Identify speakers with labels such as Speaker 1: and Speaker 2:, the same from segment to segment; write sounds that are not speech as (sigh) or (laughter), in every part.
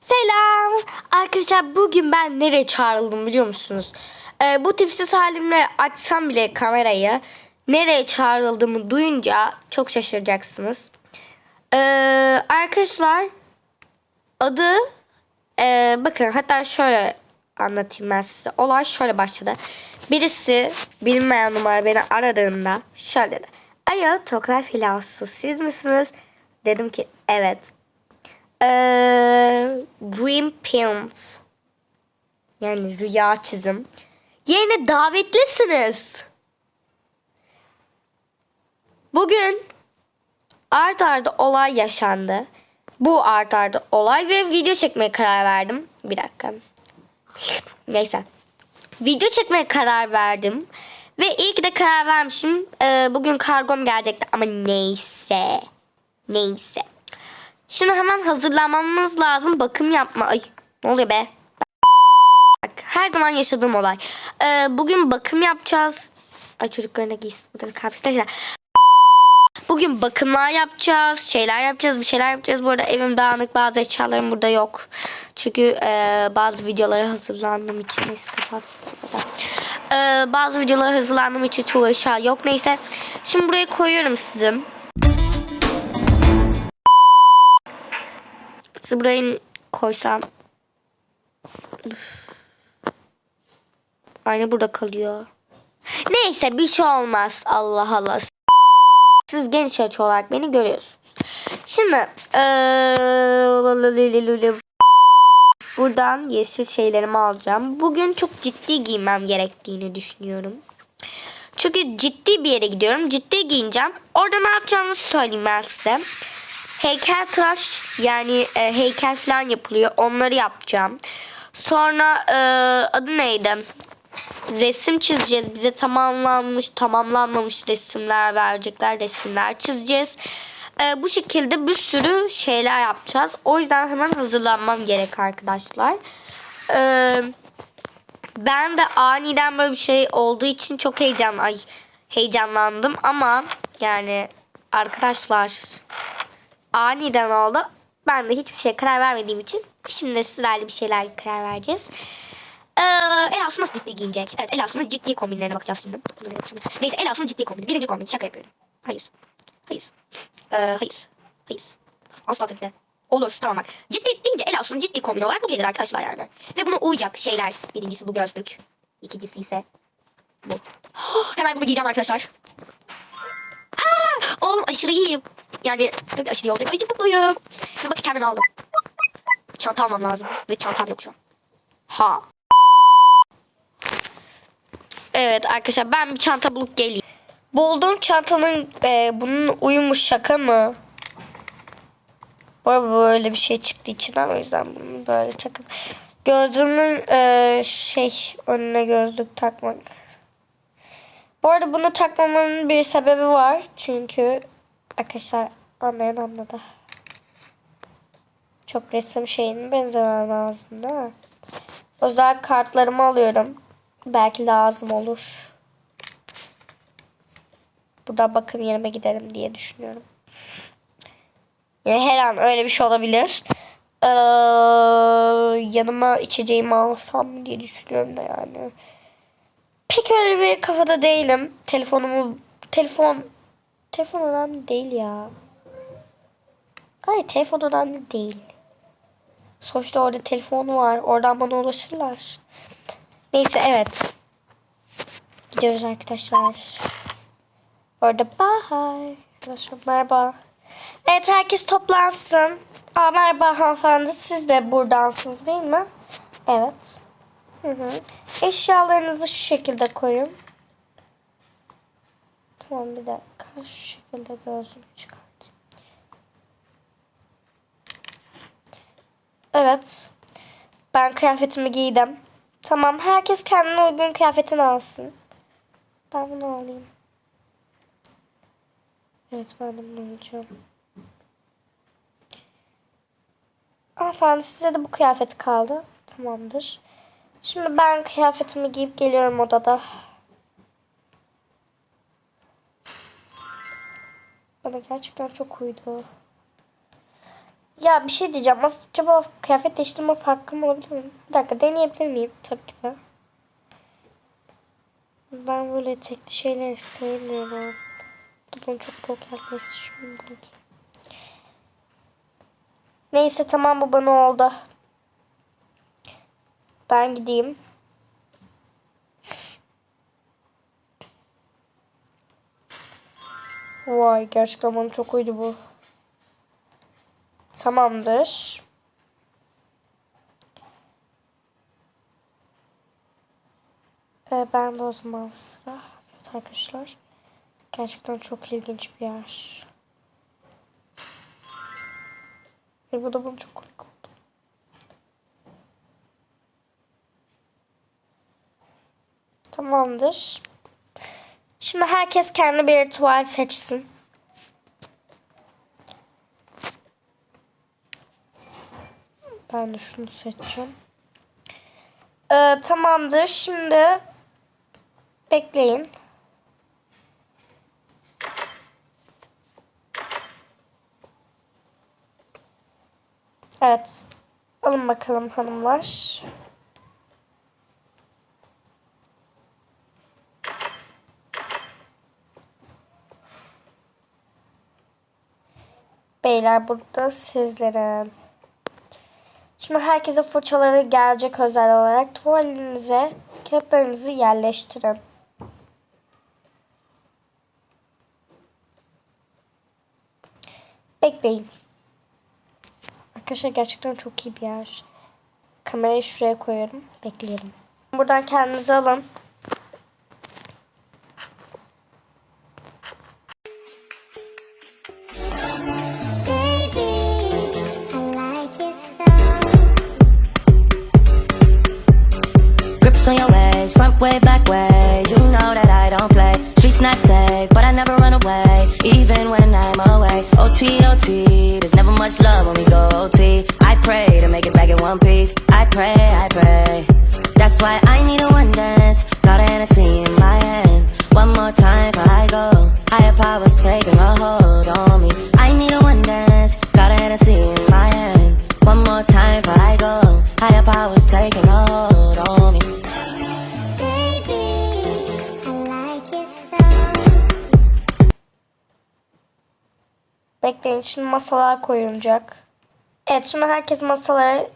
Speaker 1: Selam. Arkadaşlar bugün ben nereye çağrıldım biliyor musunuz? Ee, bu tipsiz halimle açsam bile kamerayı nereye çağrıldığımı duyunca çok şaşıracaksınız. Ee, arkadaşlar adı e, bakın hatta şöyle anlatayım ben size. Olay şöyle başladı. Birisi bilinmeyen numara beni aradığında şöyle dedi. Alo Tokay Filasu siz misiniz? Dedim ki evet. Ee, Dream Paint. Yani rüya çizim. Yerine davetlisiniz. Bugün art arda olay yaşandı. Bu art arda olay ve video çekmeye karar verdim. Bir dakika. Neyse. Video çekmeye karar verdim. Ve iyi ki de karar vermişim. Ee, bugün kargom gelecekti ama neyse. Neyse. Şimdi hemen hazırlanmamız lazım. Bakım yapma. Ay ne oluyor be? Her zaman yaşadığım olay. Ee, bugün bakım yapacağız. Ay çocuklarına giysin. Bu da kıyafetler güzel. Bugün bakımlar yapacağız. Şeyler yapacağız. Bir şeyler yapacağız. Bu arada evim dağınık. Bazı eşyalarım burada yok. Çünkü e, bazı videolara hazırlandığım için. Neyse kapat. Ee, bazı videolara hazırlandığım için çoğu eşya yok. Neyse. Şimdi buraya koyuyorum sizin. Size burayı koysam. Aynı burada kalıyor. Neyse bir şey olmaz. Allah Allah. Siz geniş açı olarak beni görüyorsunuz. Şimdi eee, buradan yeşil şeylerimi alacağım. Bugün çok ciddi giymem gerektiğini düşünüyorum. Çünkü ciddi bir yere gidiyorum. Ciddi giyineceğim. Orada ne yapacağımı söyleyeyim ben size. Heykel tıraş yani e, heykel falan yapılıyor. Onları yapacağım. Sonra e, adı neydi? Resim çizeceğiz. Bize tamamlanmış, tamamlanmamış resimler verecekler. Resimler çizeceğiz. E, bu şekilde bir sürü şeyler yapacağız. O yüzden hemen hazırlanmam gerek arkadaşlar. Eee ben de aniden böyle bir şey olduğu için çok heyecan ay heyecanlandım ama yani arkadaşlar aniden oldu. Ben de hiçbir şeye karar vermediğim için şimdi sizlerle bir şeyler karar vereceğiz. Ee, Elasu nasıl ciddi giyinecek? Evet Elasu'nun ciddi kombinlerine bakacağız şimdi. Neyse Elasu'nun ciddi kombini. Birinci kombin. Şaka yapıyorum. Hayır. Hayır. Ee, hayır. Hayır. Asla tabii de. Olur tamam bak. Ciddi deyince Elasu'nun ciddi kombin olarak bu gelir arkadaşlar yani. Ve buna uyacak şeyler. Birincisi bu gözlük. İkincisi ise bu. (gasps) Hemen bunu giyeceğim arkadaşlar. Aa, oğlum aşırı iyiyim. Yani tabii aşırı iyi olacak. Ay çok mutluyum. Şimdi bak kendini aldım. Çanta almam lazım. Ve çantam yok şu an. Ha. Evet arkadaşlar ben bir çanta bulup geleyim. Bulduğum çantanın e, bunun uyumu şaka mı? Bu böyle bir şey çıktı içinden o yüzden bunu böyle takıp gözlüğümün e, şey önüne gözlük takmak. Bu arada bunu takmamın bir sebebi var çünkü arkadaşlar anlayan anladı. Çok resim şeyine benzemem lazım değil mi? Özel kartlarımı alıyorum. Belki lazım olur. Burada bakım yerime gidelim diye düşünüyorum. Yani her an öyle bir şey olabilir. Ee, yanıma içeceğimi alsam diye düşünüyorum da yani. Pek öyle bir kafada değilim. Telefonumu telefon telefon önemli değil ya. Ay telefon önemli değil. Sonuçta orada telefonu var. Oradan bana ulaşırlar. Neyse evet. Gidiyoruz arkadaşlar. Orada bye. Arkadaşlar merhaba. Evet herkes toplansın. Aa, merhaba hanımefendi. Siz de buradansınız değil mi? Evet. Hı hı. Eşyalarınızı şu şekilde koyun. Tamam bir dakika. Şu şekilde gözümü çıkartayım. Evet. Ben kıyafetimi giydim. Tamam herkes kendine uygun kıyafetini alsın. Ben bunu alayım. Evet ben de bunu alacağım. Hanımefendi size de bu kıyafet kaldı. Tamamdır. Şimdi ben kıyafetimi giyip geliyorum odada. Bana gerçekten çok uydu. Ya bir şey diyeceğim. Acaba kıyafet değiştirme farkım olabilir mi? Bir dakika deneyebilir miyim? Tabii ki de. Ben böyle tekli şeyleri sevmiyorum. Bunun çok bol gelmesi şimdi. Neyse tamam bu bana oldu. Ben gideyim. Vay gerçekten bana çok uydu bu. Tamamdır. Ee, ben de o zaman sıra. Evet arkadaşlar. Gerçekten çok ilginç bir yer. Ve bu da bana çok komik oldu. Tamamdır. Şimdi herkes kendi bir tuval seçsin. Ben de şunu seçeceğim. Ee, tamamdır. Şimdi bekleyin. Evet. Alın bakalım hanımlar. Beyler burada sizlerin. Şimdi herkese fırçaları gelecek özel olarak tuvalinize kağıtlarınızı yerleştirin. Bekleyin. Arkadaşlar gerçekten çok iyi bir yer. Kamerayı şuraya koyuyorum. Bekleyelim. Buradan kendinizi alın.
Speaker 2: Not safe, but I never run away, even when I'm away. OT, OT, there's never much love when we go OT. I pray to make it back in one piece. I pray, I pray. That's why I need a one dance. Got a Hennessy in my hand. One more time before I go. Higher powers taking a hold on me. I need a one dance. Got a Hennessy in my hand. One more time before I go. Higher powers taking a hold on me.
Speaker 1: Bekleyin şimdi masalar koyulacak. Evet şimdi herkes masalara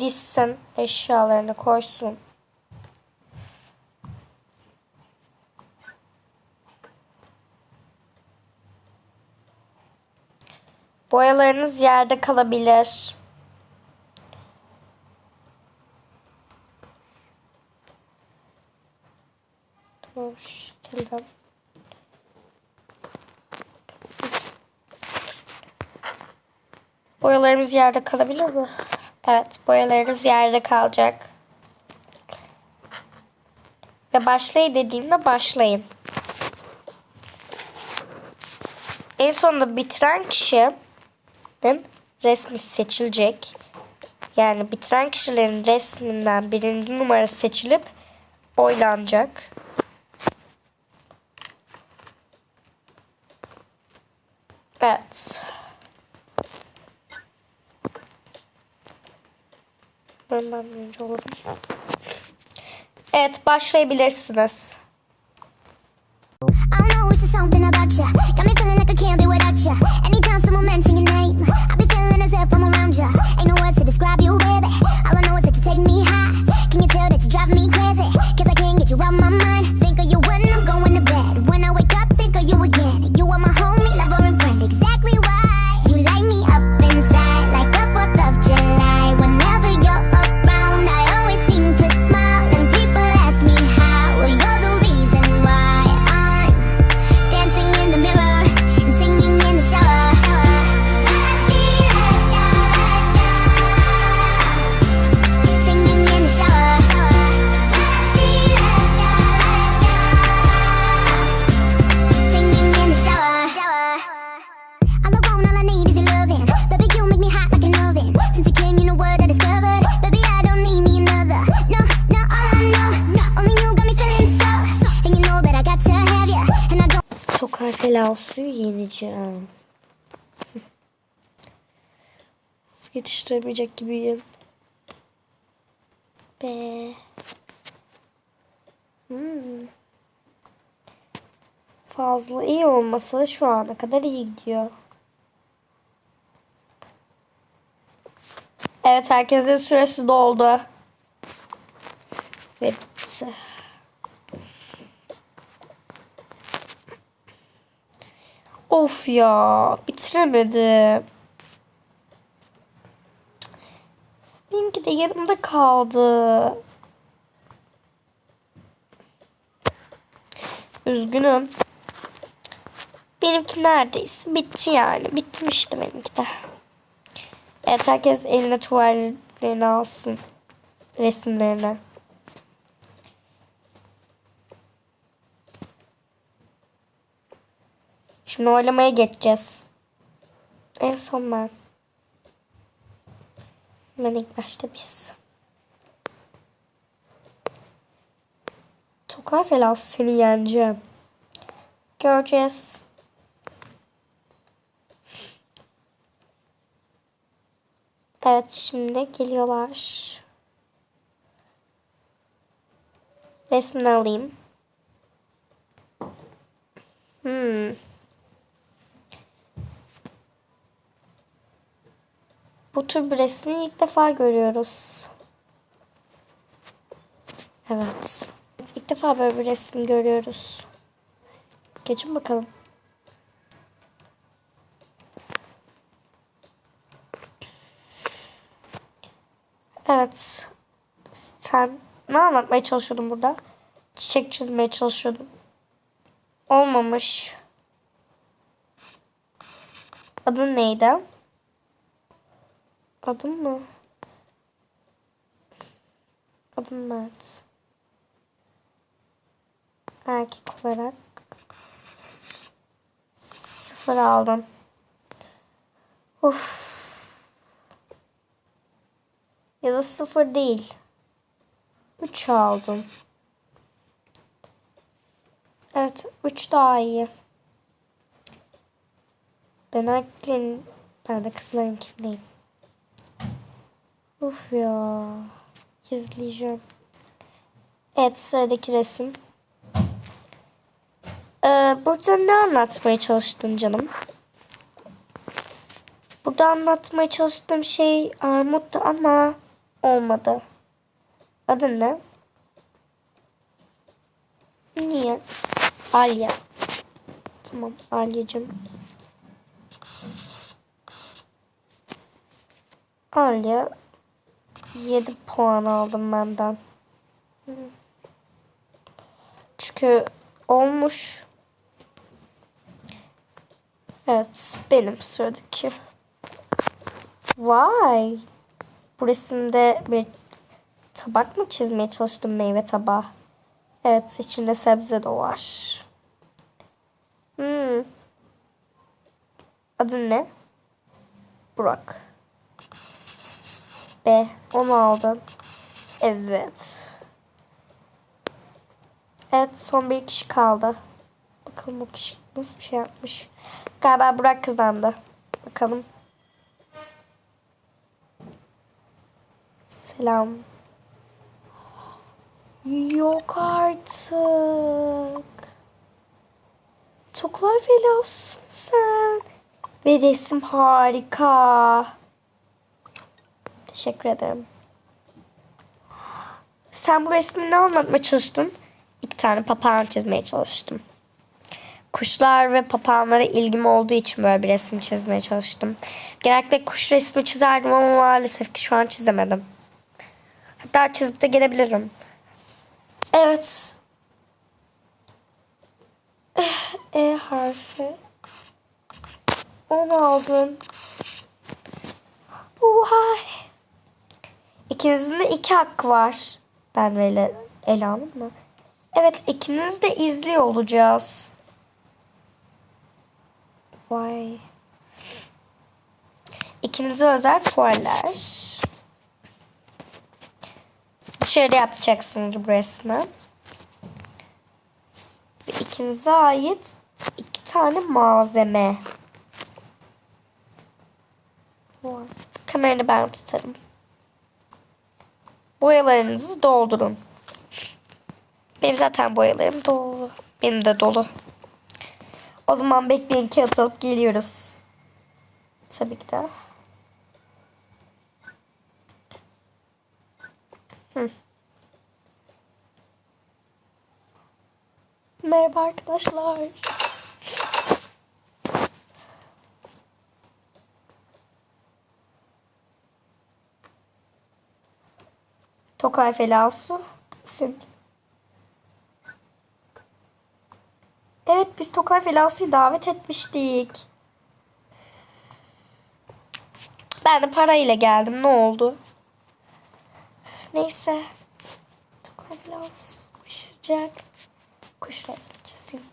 Speaker 1: dizsin. Eşyalarını koysun. Boyalarınız yerde kalabilir. Tamam şu Boyalarımız yerde kalabilir mi? Evet, boyalarınız yerde kalacak. Ve başlayın dediğimde başlayın. En sonunda bitiren kişinin resmi seçilecek. Yani bitiren kişilerin resminden birinci numara seçilip oylanacak.
Speaker 3: Is that you Come in, like a campy without you. Any councilman mentioning a name, I'll be telling us if I'm around you. Ain't no words to describe you with it. I don't know what to take me high. Can you tell that you drive me crazy? Cause I can't get you out my mind. Think of you when I'm going
Speaker 1: Lausu'yu yeneceğim. (laughs) Yetiştiremeyecek gibiyim. Be. Hmm. Fazla iyi olmasa da şu ana kadar iyi gidiyor. Evet herkesin süresi doldu. Ve Of ya bitiremedim. Benimki de yarımda kaldı. Üzgünüm. Benimki neredeyse bitti yani. Bitmişti benimki de. Evet herkes eline tuvallerini alsın. Resimlerini. Şimdi oylamaya geçeceğiz. En son ben. Ben ilk başta biz. Tokay falan seni yeneceğim. Göreceğiz. Evet şimdi geliyorlar. Resmini alayım. Hmm. Bu tür bir resmi ilk defa görüyoruz. Evet. evet ilk defa böyle bir resim görüyoruz. Geçin bakalım. Evet. Sen ne anlatmaya çalışıyordun burada? Çiçek çizmeye çalışıyordum. Olmamış. Adın neydi? Adım mı? Adım Mert. Erkek olarak sıfır aldım. Of. Ya da sıfır değil. Üç aldım. Evet, üç daha iyi. Ben erkeklerin, ben de kızların kimdeyim. Uf ya. İzleyeceğim. Evet sıradaki resim. Ee, burada ne anlatmaya çalıştın canım? Burada anlatmaya çalıştığım şey armuttu ama olmadı. Adın ne? Niye? Alya. Tamam Alya'cığım. Alya 7 puan aldım benden. Çünkü olmuş. Evet benim sıradaki. Vay. Bu resimde bir tabak mı çizmeye çalıştım meyve tabağı? Evet içinde sebze de var. Hmm. Adın ne? Burak. B. Onu aldın. Evet. Evet son bir kişi kaldı. Bakalım bu kişi nasıl bir şey yapmış. Galiba Burak kazandı. Bakalım. Selam. Yok artık. Çoklar felasın sen. Ve resim harika. Teşekkür ederim. Sen bu resmi ne anlatmaya çalıştın? İki tane papağan çizmeye çalıştım. Kuşlar ve papağanlara ilgim olduğu için böyle bir resim çizmeye çalıştım. Genellikle kuş resmi çizerdim ama maalesef ki şu an çizemedim. Hatta çizip de gelebilirim. Evet. Eh, E harfi. Onu aldın. Vay. İkinizin de iki hakkı var. Ben böyle ele aldım mı? Evet ikiniz de izliyor olacağız. Vay. İkinize özel tuvaller. Dışarıda yapacaksınız bu resmi. Ve ikinize ait iki tane malzeme. Vay. Kamerayı ben tutarım. Boyalarınızı doldurun. Benim zaten boyalarım dolu. Benim de dolu. O zaman bekleyin kağıt alıp geliyoruz. Tabii ki de. Hı. Merhaba arkadaşlar. Tokay Felasu. Sim. Evet biz Tokay Felasu'yu davet etmiştik. Ben de parayla geldim. Ne oldu? Neyse. Tokay Felasu başaracak. Kuş resmi çizeyim.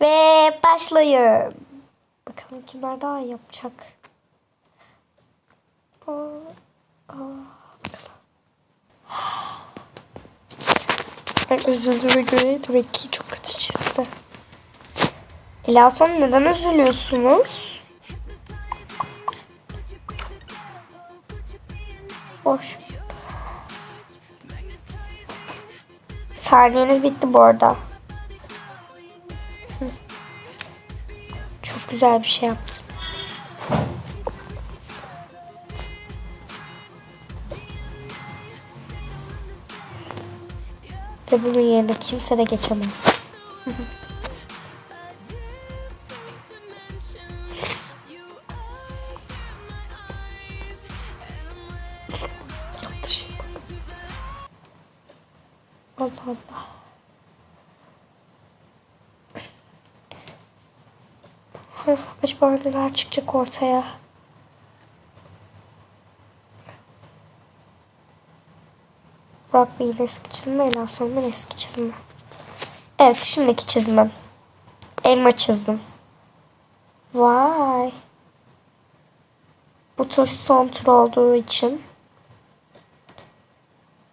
Speaker 1: Ve başlayın. Bakalım kimler daha yapacak. Aa, aa, bakalım. Ay (gasps) üzüldüğüme göre tabii ki çok kötü çizdi. Ela son neden üzülüyorsunuz? Boş. Saniyeniz bitti bu arada. Çok güzel bir şey yaptım. Ve bunun yerine kimse de geçemez. Yaptı şey. Allah Allah. Acaba neler çıkacak ortaya? Burak Bey'in eski çizimi, Ela Son'un eski çizimi. Evet, şimdiki çizimim. Elma çizdim. Vay. Bu tur son tur olduğu için.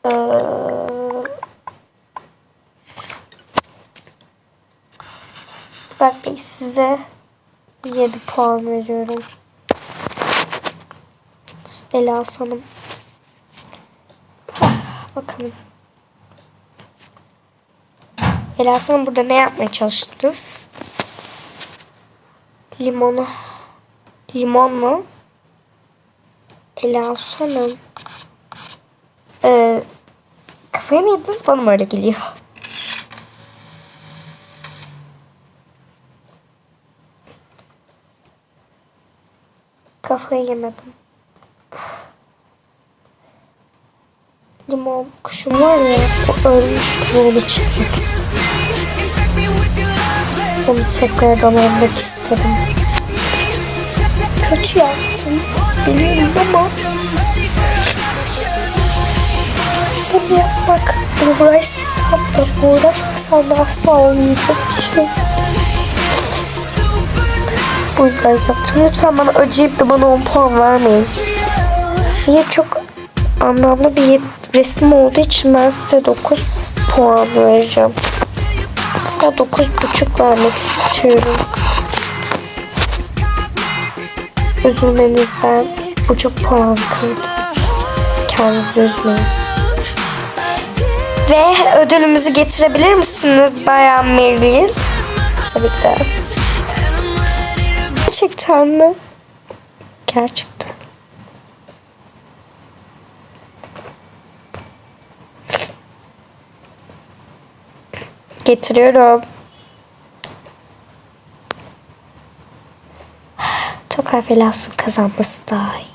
Speaker 1: Ee, Bey size 7 puan veriyorum. Ela Son'um. Bakalım. Ela Son'um burada ne yapmaya çalıştınız? Limonu. Limon mu? Ela Son'um. Ee, kafaya mı yediniz? Bana mı öyle geliyor? Kafayı yemedim. Limon kuşum var ya o ölmüştü onu çizmek istedim. Onu tekrardan almak istedim. Kötü yaptım. Biliyorum ama bunu yapmak uğraşsam da uğraşmasam da asla olmayacak bir şey. Bu yüzden yaptım. Lütfen bana acıyıp da bana 10 puan vermeyin. Niye çok anlamlı bir resim olduğu için ben size 9 puan vereceğim. Hatta 9,5 vermek istiyorum. Üzülmenizden buçuk puan kırdım. Kendinizi üzmeyin. Ve ödülümüzü getirebilir misiniz Bayan Meryl? Tabii ki de. Gerçekten mi? Gerçekten. Getiriyorum. Tokay Velas'ın kazanması daha iyi.